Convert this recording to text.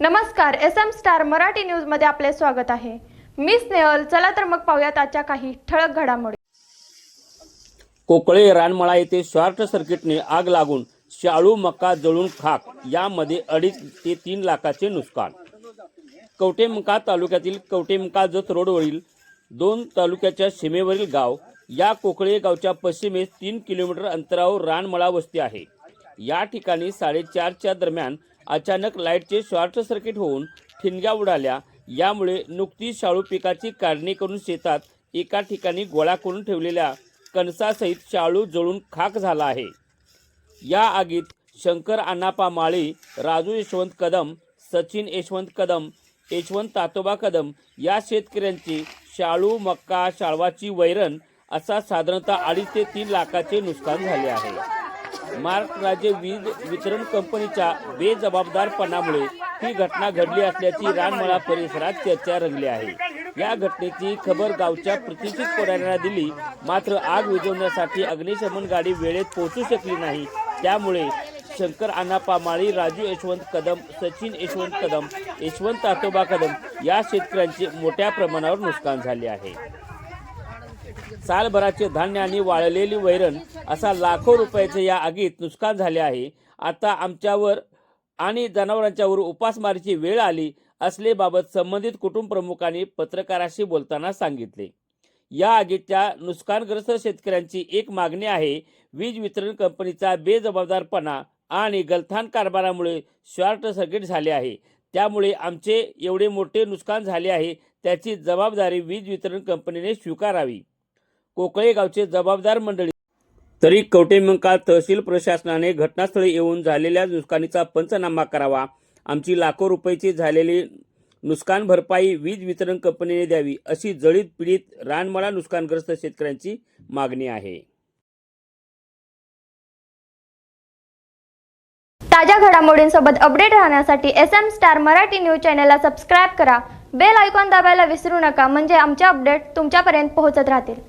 नमस्कार S M star Marathi न्यूजमध्ये आपले स्वागत आहे. मी स्नेहल चला तर मग पाहूयात आजच्या काही ठळक घडामोडी. कोकळे रानमळा येथे शॉर्ट सर्किटने आग लागून शाळू मका जळून खाक यामध्ये अडीच ते तीन लाखाचे नुकसान. कवटेमका तालुक्यातील कवटेमका जत रोडवरील दोन तालुक्याच्या सीमेवरील गाव या कोकळे गावच्या पश्चिमेस तीन किलोमीटर अंतरावर रानमळा वस्ती आहे. या ठिकाणी साडेचारच्या दरम्यान अचानक लाईटचे शॉर्ट सर्किट होऊन ठिणग्या उडाल्या. यामुळे नुकतीच शाळू पिकाची काढणी करून शेतात एका ठिकाणी गोळा करून ठेवलेल्या कणसासहित शाळू जळून खाक झाला आहे. या आगीत शंकर अण्णापा माळी राजू यशवंत कदम सचिन यशवंत कदम यशवंत तातोबा कदम या शेतकऱ्यांची शाळू मक्का शाळवाची वैरण असा साधारणतः अडीच ते तीन लाखाचे नुकसान झाले आहे. महाराष्ट्र राज्य वीज वितरण कंपनीच्या बेजबाबदारपणामुळे ही घटना घडली असल्याची रानमळा परिसरात चर्चा रंगली आहे. या घटनेची खबर गावच्या प्रतिष्ठित पुढाऱ्यांना दिली. मात्र आग विझवण्यासाठी अग्निशमन गाडी वेळेत पोहोचू शकली नाही. त्यामुळे शंकर अण्णापा माळी राजू यशवंत कदम सचिन यशवंत कदम यशवंत आतोबा कदम या शेतकऱ्यांचे मोठ्या प्रमाणावर नुकसान झाले आहे. सालभराचे धान्य आणि वाळलेली वैरण असा लाखो रुपयाचे या आगीत नुकसान झाले आहे. आता आमच्यावर आणि जनावरांच्यावर उपासमारीची वेळ आली असलेबाबत संबंधित कुटुंब प्रमुखांनी पत्रकाराशी बोलताना सांगितले. या आगीच्या नुकसानग्रस्त शेतकऱ्यांची एक मागणी आहे वीज वितरण कंपनीचा बेजबाबदारपणा आणि गलथान कारभारामुळे शॉर्ट सर्किट झाले आहे. त्यामुळे आमचे एवढे मोठे नुकसान झाले आहे त्याची जबाबदारी वीज वितरण कंपनीने स्वीकारावी. कोकळे गावचे जबाबदार मंडळी. तरी कवटेमंका तहसील प्रशासनाने घटनास्थळी येऊन झालेल्या नुकसानीचा पंचनामा करावा. आमची लाखो रुपयाची झालेली नुकसान भरपाई वीज वितरण कंपनीने द्यावी अशी जळीत पीडित रानमळा नुकसानग्रस्त शेतकऱ्यांची मागणी आहे. ताज्या घडामोडींसोबत अपडेट राहण्यासाठी S M star Marathi news चॅनलला सबस्क्राईब करा. बेल आयकॉन दाबायला विसरू नका. म्हणजे आमचे अपडेट तुमच्यापर्यंत पोहोचत राहतील.